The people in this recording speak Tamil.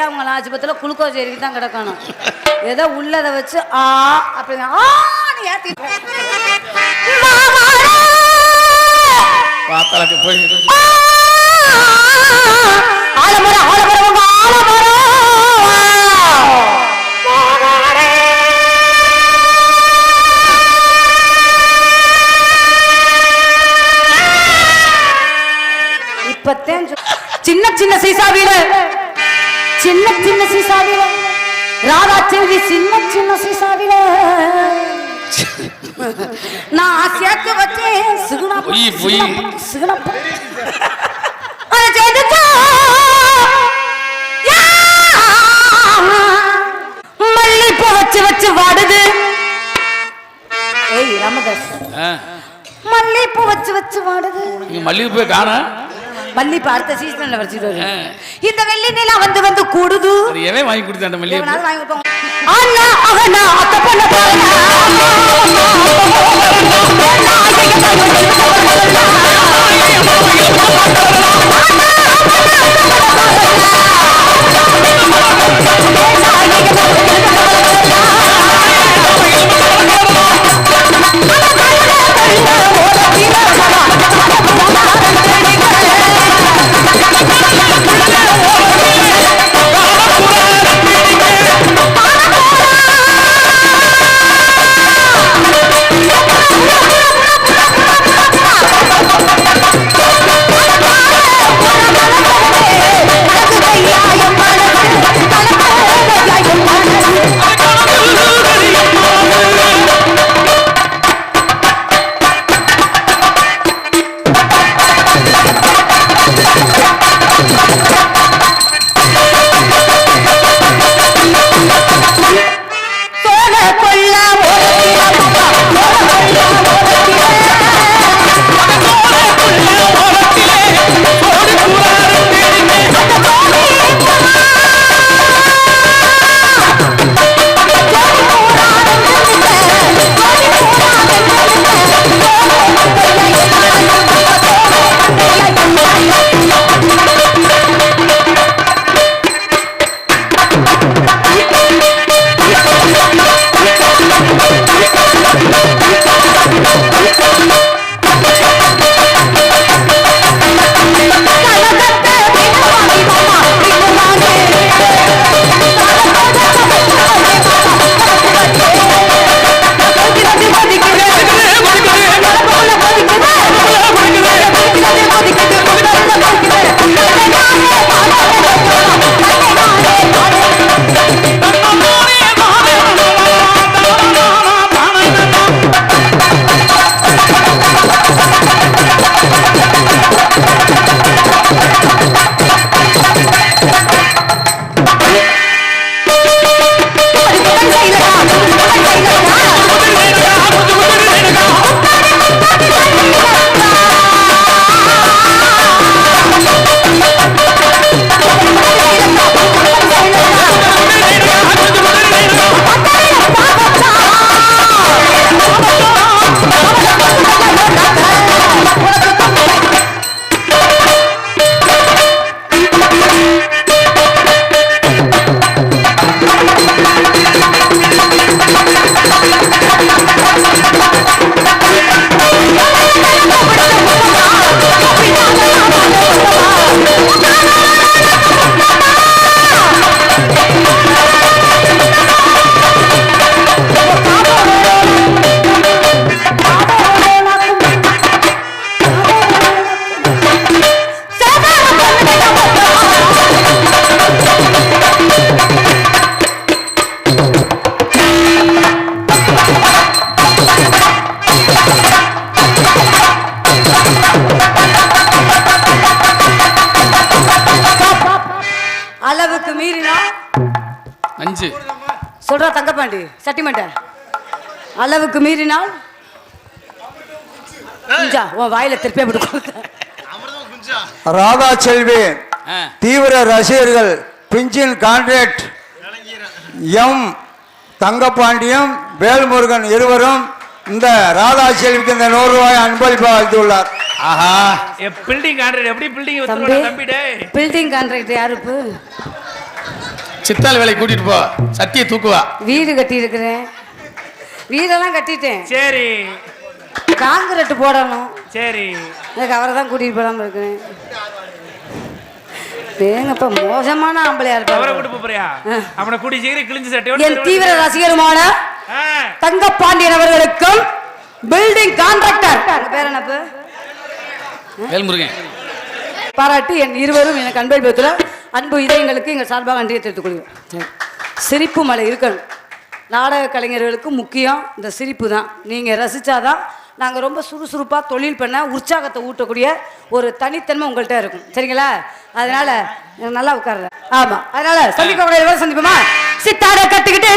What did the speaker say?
அவங்க ஆஸ்பத்திரியில் குளுக்கோஸ் ஏறிக்கு தான் கிடக்கணும். ஏதோ உள்ளதை வச்சு ஆ அப்படி ஆன்னு ஏத்தி பாத்தாளக்கு போய் ஆலமரம் ஆலமரம் உங்க ஆலமரம் இப்பத்தேன் சொ- சின்ன சின்ன சீசாவில சின்ன சின்ன சீசாவில. ராதா செல்வி சின்ன சின்ன சீசாவில. நான் சேர்த்து வச்சேன். சிகுணா பொய், அதை! மல்லிப்பூ வச்சு வச்சு வாடுது. ஏய் ராமதாஸ். மல்லிப்பூ வச்சு வச்சு வாடுது. நீங்க மல்லிகை போய் காண மல்லிப்பூ அடுத்த சீசன்ல வச்சுட்டு இந்த வெள்ளி நிலா வந்து வந்து கூடுது. எவன் வாங்கி கொடுத்த அந்த மல்லிகை எவனாவது வாங்கி கொடுப்பாங்க. அளவுக்கு மீறினா? அஞ்சு. சொல்றா தங்கப்பாண்டி சட்டிமண்ட அளவுக்கு மீறினால்? குஞ்சா, உன் வாயில திருப்பி அப்படி. ராதா செல்வி. தீவிர ரசிகர்கள் பிஞ்சின் கான்ட்ராக்ட். எம் தங்கப்பாண்டியம் வேல்முருகன் இருவரும் இந்த ராதா செல்விக்கு இந்த நூறு ரூபாய் அன்பளிப்பாக அளித்துள்ளார். ஆஹா. பில்டிங் கான்ட்ராக்ட் எப்படி பில்டிங் தம்பி தம்பி டேய் பில்டிங் கான்ட்ராக்ட் யாருப்பு சித்தாள் வேலைக்கு கூட்டிட்டு போ. சட்டியை தூக்குவா. வீடு கட்டி இருக்கிறேன் வீடெல்லாம் கட்டிட்டேன். சரி. காங்கிரட்டு போடணும். சரி. எனக்கு அவரை தான் கூட்டிட்டு போடாம இருக்கிறேன். ஏங்கப்பா மோசமான ஆம்பளையா அவரை இருப்பாரு கூட்டு போறியா. அவனை கூட்டி சீக்கிரம் கிழிஞ்சு சட்டையோட என் தீவிர ரசிகருமான தங்கப்பாண்டியன் அவர்களுக்கும் பில்டிங் கான்ட்ராக்டர் உங்க பேர் என்னப்பு? வேல்முருகன். பாராட்டி என் இருவரும் எனக்கு அன்பை பத்தில் அன்பு இதயங்களுக்கு எங்கள் சார்பாக நன்றியை தெரிவித்துக் கொள்கிறேன். சிரிப்பு மலை இருக்கணும். நாடக கலைஞர்களுக்கு முக்கியம் இந்த சிரிப்பு தான். நீங்கள் ரசித்தாதான் நாங்கள் ரொம்ப சுறுசுறுப்பாக தொழில் பண்ண உற்சாகத்தை ஊட்டக்கூடிய ஒரு தனித்தன்மை உங்கள்கிட்ட இருக்கும். சரிங்களா? அதனால நல்லா உட்கார்ற ஆமாம் அதனால இருவரும் சந்திப்போமா? சித்தாட கட்டிக்கிட்டு